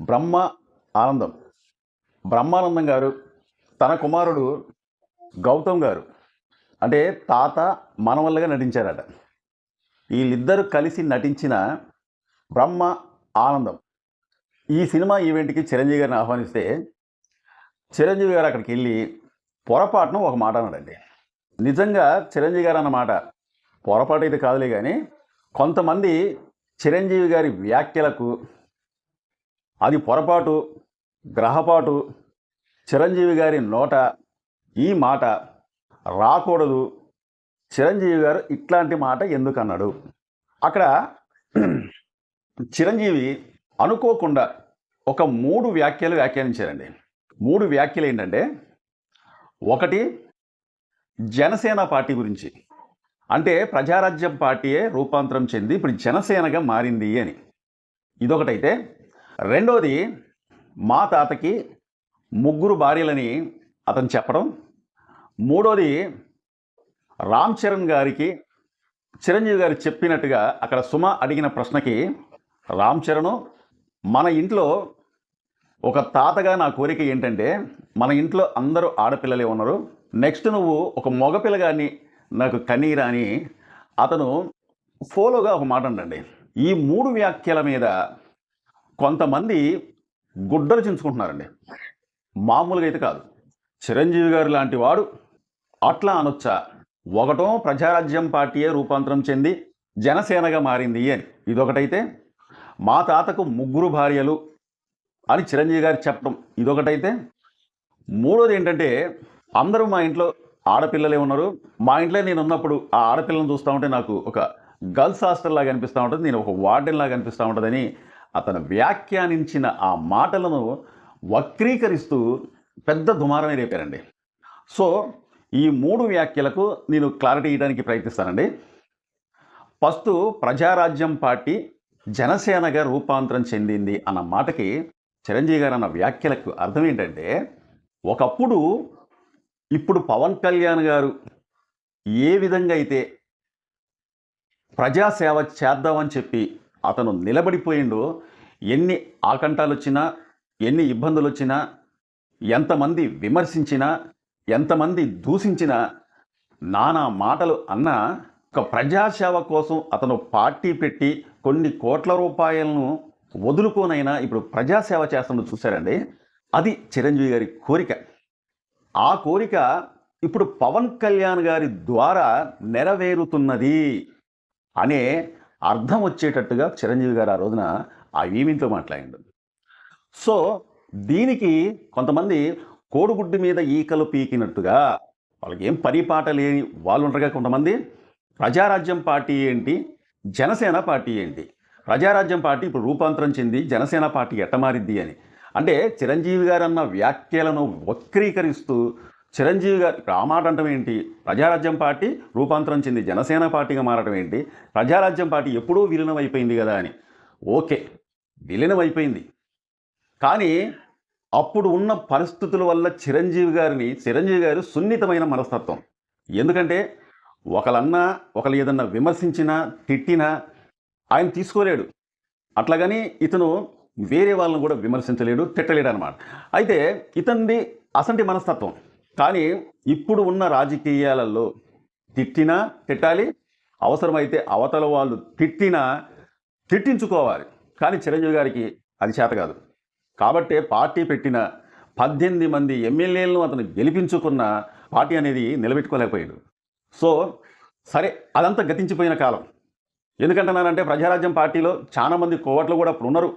బ్రహ్మ ఆనందం. బ్రహ్మానందం గారు తన కుమారుడు గౌతమ్ గారు అంటే తాత మనవల్లగా నటించారట. వీళ్ళిద్దరూ కలిసి నటించిన బ్రహ్మ ఆనందం. ఈ సినిమా ఈవెంట్కి చిరంజీవి గారిని ఆహ్వానిస్తే చిరంజీవి గారు అక్కడికి వెళ్ళి పొరపాటున ఒక మాట అన్నాడండి. నిజంగా చిరంజీవి గారు అన్నమాట పొరపాటు అయితే కాదులే కానీ కొంతమంది చిరంజీవి గారి వ్యాఖ్యలకు అది పొరపాటు గ్రహపాటు చిరంజీవి గారి నోట ఈ మాట రాకూడదు. చిరంజీవి గారు ఇట్లాంటి మాట ఎందుకన్నాడు? అక్కడ చిరంజీవి అనుకోకుండా ఒక మూడు వ్యాఖ్యలు వ్యాఖ్యానించారండి. మూడు వ్యాఖ్యలు ఏంటంటే ఒకటి జనసేన పార్టీ గురించి. అంటే ప్రజారాజ్యం పార్టీయే రూపాంతరం చెంది ఇప్పుడు జనసేనగా మారింది అని. ఇదొకటైతే రెండోది మా తాతకి ముగ్గురు భార్యలని అతను చెప్పడం. మూడోది రామ్ చరణ్ గారికి చిరంజీవి గారు చెప్పినట్టుగా అక్కడ సుమ అడిగిన ప్రశ్నకి రామ్ చరణ్ మన ఇంట్లో ఒక తాతగా నా కోరిక ఏంటంటే మన ఇంట్లో అందరూ ఆడపిల్లలే ఉన్నారు. నెక్స్ట్ నువ్వు ఒక మగపిల్లగాన్ని నాకు కన్నీరా అని అతను ఫోలోగా ఒక మాట అండి ఈ మూడు వ్యాఖ్యల మీద కొంతమంది గుడ్డలు చించుకుంటున్నారండి. మామూలుగా అయితే కాదు. చిరంజీవి గారు లాంటి వాడు అట్లా అనొచ్చా? ఒకటో ప్రజారాజ్యం పార్టీయే రూపాంతరం చెంది జనసేనగా మారింది అని. ఇదొకటైతే మా తాతకు ముగ్గురు భార్యలు అని చిరంజీవి గారు చెప్పడం ఇదొకటైతే మూడోది ఏంటంటే అందరూ మా ఇంట్లో ఆడపిల్లలే ఉన్నారు. మా ఇంట్లో నేను ఉన్నప్పుడు ఆ ఆడపిల్లని చూస్తూ ఉంటే నాకు ఒక గర్ల్స్ హాస్టల్ లాగా అనిపిస్తూ ఉంటుంది. నేను ఒక వార్డెన్ లాగా అనిపిస్తూ ఉంటుందని అతను వ్యాఖ్యానించిన ఆ మాటలను వక్రీకరిస్తూ పెద్ద దుమారమే రేపారండి. సో ఈ మూడు వ్యాఖ్యలకు నేను క్లారిటీ ఇవ్వడానికి ప్రయత్నిస్తానండి. ఫస్ట్ ప్రజారాజ్యం పార్టీ జనసేనగా రూపాంతరం చెందింది అన్న మాటకి చిరంజీవి గారు అన్న వ్యాఖ్యలకు అర్థం ఏంటంటే ఒకప్పుడు ఇప్పుడు పవన్ కళ్యాణ్ గారు ఏ విధంగా అయితే ప్రజాసేవ చేద్దామని చెప్పి అతను నిలబడిపోయిండు. ఎన్ని ఆకంఠాలు వచ్చినా ఎన్ని ఇబ్బందులు వచ్చినా ఎంతమంది విమర్శించినా ఎంతమంది దూషించినా నానా మాటలు అన్న ఒక ప్రజాసేవ కోసం అతను పార్టీ పెట్టి కొన్ని కోట్ల రూపాయలను వదులుకోనైనా ఇప్పుడు ప్రజాసేవ చేస్తున్న చూశారండి. అది చిరంజీవి గారి కోరిక. ఆ కోరిక ఇప్పుడు పవన్ కళ్యాణ్ గారి ద్వారా నెరవేరుతున్నది అనే అర్థం వచ్చేటట్టుగా చిరంజీవి గారు ఆ రోజున ఆ ఈవెంట్లో మాట్లాడిండు. సో దీనికి కొంతమంది కోడిగుడ్డు మీద ఈకలు పీకినట్టుగా వాళ్ళకి ఏం పరిపాట లేని వాళ్ళు ఉంటారుగా కొంతమంది. ప్రజారాజ్యం పార్టీ ఏంటి? జనసేన పార్టీ ఏంటి? ప్రజారాజ్యం పార్టీ ఇప్పుడు రూపాంతరం చెంది జనసేన పార్టీ ఎట్టమారిద్ది అని. అంటే చిరంజీవి గారు అన్న వ్యాఖ్యలను వక్రీకరిస్తూ చిరంజీవి గారు ఇప్పుడు ఆ మాట అంటం ఏంటి? ప్రజారాజ్యం పార్టీ రూపాంతరం చెంది జనసేన పార్టీగా మారడం ఏంటి? ప్రజారాజ్యం పార్టీ ఎప్పుడూ విలీనం అయిపోయింది కదా అని. ఓకే విలీనం అయిపోయింది కానీ అప్పుడు ఉన్న పరిస్థితుల వల్ల చిరంజీవి గారిని చిరంజీవి గారు సున్నితమైన మనస్తత్వం. ఎందుకంటే ఒకళ్ళన్నా ఒకళ్ళు ఏదన్నా విమర్శించినా తిట్టినా ఆయన తీసుకోలేడు. అట్లాగని ఇతను వేరే వాళ్ళని కూడా విమర్శించలేడు తిట్టలేడు అనమాట అయితే ఇతనిది అసంటి మనస్తత్వం. కానీ ఇప్పుడు ఉన్న రాజకీయాలలో తిట్టినా తిట్టాలి అవసరమైతే అవతల వాళ్ళు తిట్టినా తిట్టించుకోవాలి. కానీ చిరంజీవి గారికి అది చేత కాదు. కాబట్టే పార్టీ పెట్టిన పద్దెనిమిది మంది ఎమ్మెల్యేలను అతను గెలిపించుకున్న పార్టీ అనేది నిలబెట్టుకోలేకపోయాడు. సో సరే అదంతా గతించిపోయిన కాలం. ఎందుకంటున్నానంటే ప్రజారాజ్యం పార్టీలో చాలా మంది కోవట్లు కూడా ఇప్పుడు ఉన్నారు.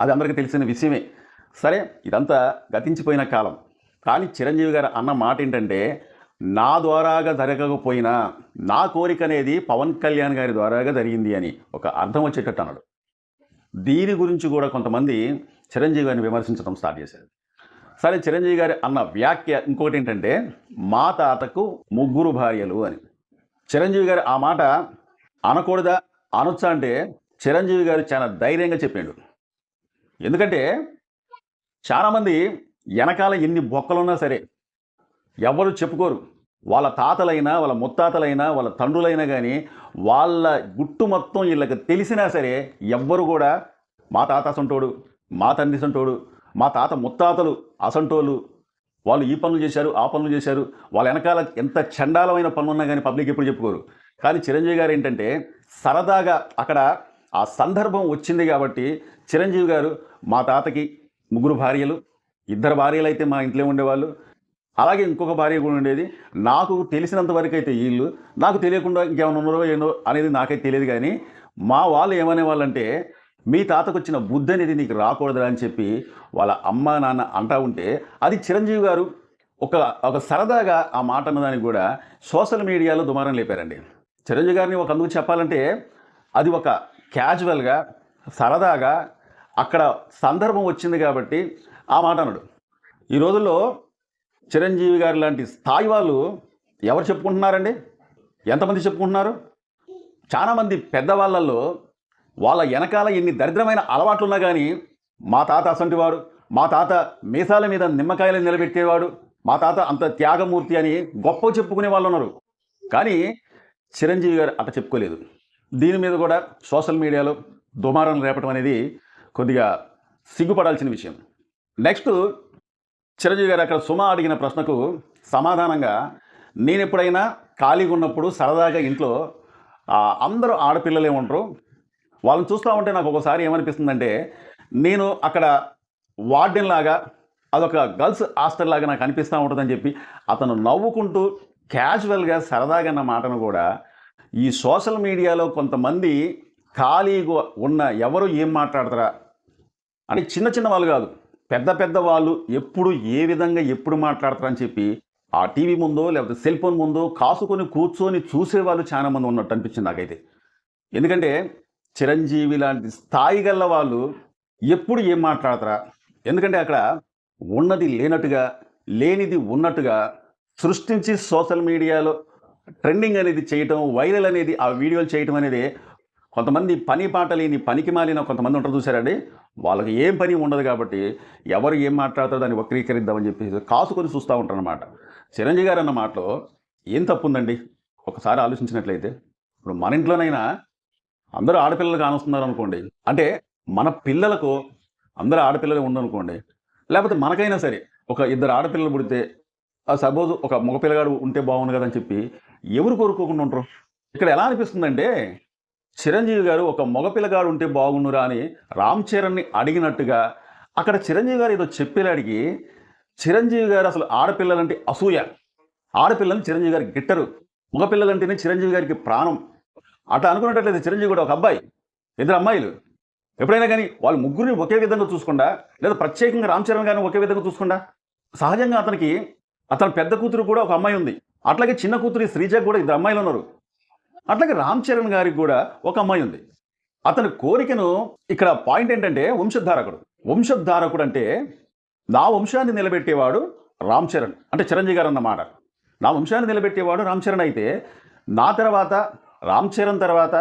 అది అందరికీ తెలిసిన విషయమే. సరే ఇదంతా గతించిపోయిన కాలం. కానీ చిరంజీవి గారు అన్న మాట ఏంటంటే నా ద్వారాగా జరగకపోయినా నా కోరిక అనేది పవన్ కళ్యాణ్ గారి ద్వారాగా జరిగింది అని ఒక అర్థం వచ్చేటట్టు అన్నాడు. దీని గురించి కూడా కొంతమంది చిరంజీవి గారిని విమర్శించడం స్టార్ట్ చేశారు. సరే చిరంజీవి గారి అన్న వ్యాఖ్య ఇంకోటి ఏంటంటే మా తాతకు ముగ్గురు భార్యలు అని. చిరంజీవి గారు ఆ మాట అనకూడదా? అనొచ్చా అంటే చిరంజీవి గారు చాలా ధైర్యంగా చెప్పాడు. ఎందుకంటే చాలామంది వెనకాల ఎన్ని బొక్కలున్నా సరే ఎవరు చెప్పుకోరు. వాళ్ళ తాతలైనా వాళ్ళ ముత్తాతలైనా వాళ్ళ తండ్రులైనా కానీ వాళ్ళ గుట్టు మొత్తం వీళ్ళకి తెలిసినా సరే ఎవ్వరు కూడా మా తాత అసంటోడు మా తండ్రి సంటోడు మా తాత ముత్తాతలు అసంటోళ్ళు వాళ్ళు ఈ పనులు చేశారు ఆ పనులు చేశారు వాళ్ళ వెనకాల ఎంత చండాలమైన పనులున్నా కానీ పబ్లిక్ ఎప్పుడు చెప్పుకోరు. కానీ చిరంజీవి గారు ఏంటంటే సరదాగా అక్కడ ఆ సందర్భం వచ్చింది కాబట్టి చిరంజీవి గారు మా తాతకి ముగ్గురు భార్యలు ఇద్దరు భార్యలు అయితే మా ఇంట్లో ఉండేవాళ్ళు. అలాగే ఇంకొక భార్య కూడా ఉండేది. నాకు తెలిసినంత వరకు అయితే వీళ్ళు. నాకు తెలియకుండా ఇంకేమైనా ఉన్నారో ఏందో అనేది నాకైతే తెలియదు కానీ మా వాళ్ళు ఏమనే వాళ్ళంటే మీ తాతకు వచ్చిన బుద్ధి అనేది నీకు రాకూడదు అని చెప్పి వాళ్ళ అమ్మ నాన్న అంటా ఉంటే అది చిరంజీవి గారు ఒక ఒక సరదాగా ఆ మాట అన్నదానికి కూడా సోషల్ మీడియాలో దుమారం లేపారండి. చిరంజీవి గారిని ఒక అందుకు చెప్పాలంటే అది ఒక క్యాజువల్గా సరదాగా అక్కడ సందర్భం వచ్చింది కాబట్టి ఆ మాట అన్నాడు. ఈ రోజుల్లో చిరంజీవి గారు లాంటి స్థాయి వాళ్ళు ఎవరు చెప్పుకుంటున్నారండి? ఎంతమంది చెప్పుకుంటున్నారు? చాలామంది పెద్దవాళ్ళల్లో వాళ్ళ వెనకాల ఎన్ని దరిద్రమైన అలవాట్లు ఉన్నా కానీ మా తాత అసంటివాడు మా తాత మీసాల మీద నిమ్మకాయలు నిలబెట్టేవాడు మా తాత అంత త్యాగమూర్తి అని గొప్ప చెప్పుకునే వాళ్ళు ఉన్నారు. కానీ చిరంజీవి గారు అట్లా చెప్పుకోలేదు. దీని మీద కూడా సోషల్ మీడియాలో దుమారం రేపడం అనేది కొద్దిగా సిగ్గుపడాల్సిన విషయం. నెక్స్ట్ చిరంజీవి గారు అక్కడ సుమ అడిగిన ప్రశ్నకు సమాధానంగా నేను ఎప్పుడైనా ఖాళీగా ఉన్నప్పుడు సరదాగా ఇంట్లో అందరూ ఆడపిల్లలే ఉంటారు. వాళ్ళని చూస్తూ ఉంటే నాకు ఒకసారి ఏమనిపిస్తుందంటే నేను అక్కడ వార్డెన్ లాగా అదొక గర్ల్స్ హాస్టల్ లాగా నాకు అనిపిస్తూ ఉంటుందని చెప్పి అతను నవ్వుకుంటూ క్యాజువల్గా సరదాగా అన్న మాటను కూడా ఈ సోషల్ మీడియాలో కొంతమంది ఖాళీగా ఉన్న ఎవరు ఏం మాట్లాడతారా? అంటే చిన్న చిన్న వాళ్ళు కాదు. పెద్ద పెద్ద వాళ్ళు ఎప్పుడు ఏ విధంగా ఎప్పుడు మాట్లాడతారని చెప్పి ఆ టీవీ ముందో లేకపోతే సెల్ ఫోన్ ముందో కాసుకొని కూర్చొని చూసేవాళ్ళు చాలామంది చాలా మంది ఉన్నట్టు అనిపించింది నాకైతే. ఎందుకంటే చిరంజీవి లాంటి స్థాయి గల్ల వాళ్ళు ఎప్పుడు ఏం మాట్లాడతారా? ఎందుకంటే అక్కడ ఉన్నది లేనట్టుగా లేనిది ఉన్నట్టుగా సృష్టించి సోషల్ మీడియాలో ట్రెండింగ్ అనేది చేయటం వైరల్ అనేది ఆ వీడియోలు చేయటం అనేది కొంతమంది పని పాట లేని పనికి మాలిన కొంతమంది ఉంటారు చూసారండి వాళ్ళకి ఏం పని ఉండదు కాబట్టి ఎవరు ఏం మాట్లాడతారో దాన్ని వక్రీకరిద్దామని చెప్పేసి కాసుకొని చూస్తూ ఉంటారనమాట చిరంజీవి గారు అన్న మాటలో ఏం తప్పు ఉందండి ఒకసారి ఆలోచించినట్లయితే ఇప్పుడు మన ఇంట్లోనైనా అందరూ ఆడపిల్లలు కానొస్తున్నారు అనుకోండి అంటే మన పిల్లలకు అందరూ ఆడపిల్లలు ఉండనుకోండి లేకపోతే మనకైనా సరే ఒక ఇద్దరు ఆడపిల్లలు పుడితే సపోజ్ ఒక మగ పిల్లగాడు ఉంటే బాగుండు అని చెప్పి ఎవరు కోరుకోకుండా ఉంటారు? ఇక్కడ ఎలా అనిపిస్తుందంటే చిరంజీవి గారు ఒక మగపిల్లగాడు ఉంటే బాగుండురా అని రామ్ చరణ్ని అడిగినట్టుగా అక్కడ చిరంజీవి గారు ఏదో చెప్పేలాడికి చిరంజీవి గారు అసలు ఆడపిల్లలంటే అసూయ. ఆడపిల్లని చిరంజీవి గారికి గిట్టరు. మగపిల్లలంటేనే చిరంజీవి గారికి ప్రాణం. అట్లా అనుకున్నట్లయితే చిరంజీవి కూడా ఒక అబ్బాయి. ఇద్దరు అమ్మాయిలు. ఎప్పుడైనా కానీ వాళ్ళు ముగ్గురిని ఒకే విధంగా చూసుకుండా? లేదా ప్రత్యేకంగా రామ్ చరణ్ గారిని ఒకే విధంగా చూసుకుండా? సహజంగా అతనికి అతని పెద్ద కూతురు కూడా ఒక అమ్మాయి ఉంది. అట్లాగే చిన్న కూతురు శ్రీజ కూడా ఇద్దరు అమ్మాయిలు ఉన్నారు. అట్లాగే రామ్ చరణ్ గారికి కూడా ఒక అమ్మాయి ఉంది. అతని కోరికను ఇక్కడ పాయింట్ ఏంటంటే వంశధారకుడు. వంశధారకుడు అంటే నా వంశాన్ని నిలబెట్టేవాడు రామ్ చరణ్ అంటే చిరంజీవి గారు అన్నమాట నా వంశాన్ని నిలబెట్టేవాడు రామ్ చరణ్ అయితే నా తర్వాత రామ్ చరణ్ తర్వాత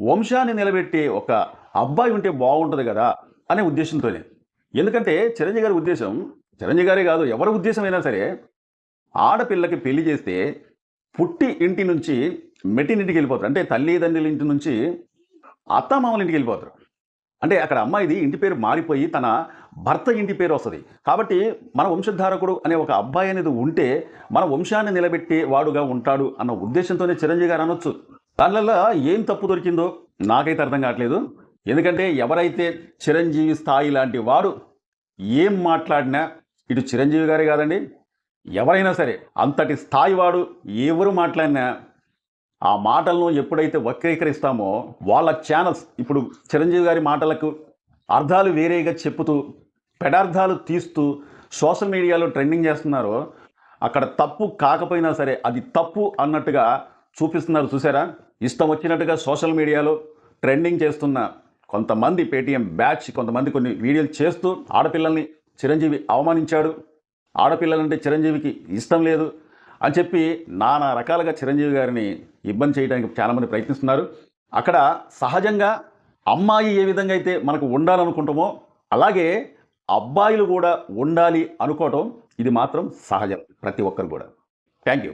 వంశాన్ని నిలబెట్టే ఒక అబ్బాయి ఉంటే బాగుంటుంది కదా అనే ఉద్దేశంతోనే. ఎందుకంటే చిరంజీవి గారి ఉద్దేశం చిరంజీవి గారే కాదు ఎవరి ఉద్దేశం అయినా సరే ఆడపిల్లకి పెళ్ళి చేస్తే పుట్టి ఇంటి నుంచి మెట్టినింటికి వెళ్ళిపోతారు. అంటే తల్లిదండ్రుల ఇంటి నుంచి అత్తమామల ఇంటికి వెళ్ళిపోతారు. అంటే అక్కడ అమ్మాయిది ఇంటి పేరు మారిపోయి తన భర్త ఇంటి పేరు వస్తుంది. కాబట్టి మన వంశధారకుడు అనే ఒక అబ్బాయి అనేది ఉంటే మన వంశాన్ని నిలబెట్టే వాడుగా ఉంటాడు అన్న ఉద్దేశంతోనే చిరంజీవి గారు అనొచ్చు. దానివల్ల ఏం తప్పు దొరికిందో నాకైతే అర్థం కావట్లేదు. ఎందుకంటే ఎవరైతే చిరంజీవి స్థాయి లాంటి వాడు ఏం మాట్లాడినా ఇటు చిరంజీవి గారే కాదండి ఎవరైనా సరే అంతటి స్థాయి వాడు ఎవరు మాట్లాడినా ఆ మాటలను ఎప్పుడైతే వక్రీకరిస్తామో వాళ్ళ ఛానల్స్ ఇప్పుడు చిరంజీవి గారి మాటలకు అర్థాలు వేరేగా చెప్పుతూ పెడార్థాలు తీస్తూ సోషల్ మీడియాలో ట్రెండింగ్ చేస్తున్నారో అక్కడ తప్పు కాకపోయినా సరే అది తప్పు అన్నట్టుగా చూపిస్తున్నారు చూసారా? ఇష్టం వచ్చినట్టుగా సోషల్ మీడియాలో ట్రెండింగ్ చేస్తున్న కొంతమంది పేటీఎం బ్యాచ్ కొంతమంది కొన్ని వీడియోలు చేస్తూ ఆడపిల్లల్ని చిరంజీవి అవమానించాడు. ఆడపిల్లలంటే చిరంజీవికి ఇష్టం లేదు. అని చెప్పి నానా రకాలుగా చిరంజీవి గారిని ఇబ్బంది చేయడానికి చాలామంది ప్రయత్నిస్తున్నారు. అక్కడ సహజంగా అమ్మాయి ఏ విధంగా అయితే మనకు ఉండాలనుకుంటామో అలాగే అబ్బాయిలు కూడా ఉండాలి అనుకోవటం ఇది మాత్రం సహజం ప్రతి ఒక్కరు కూడా. Thank you.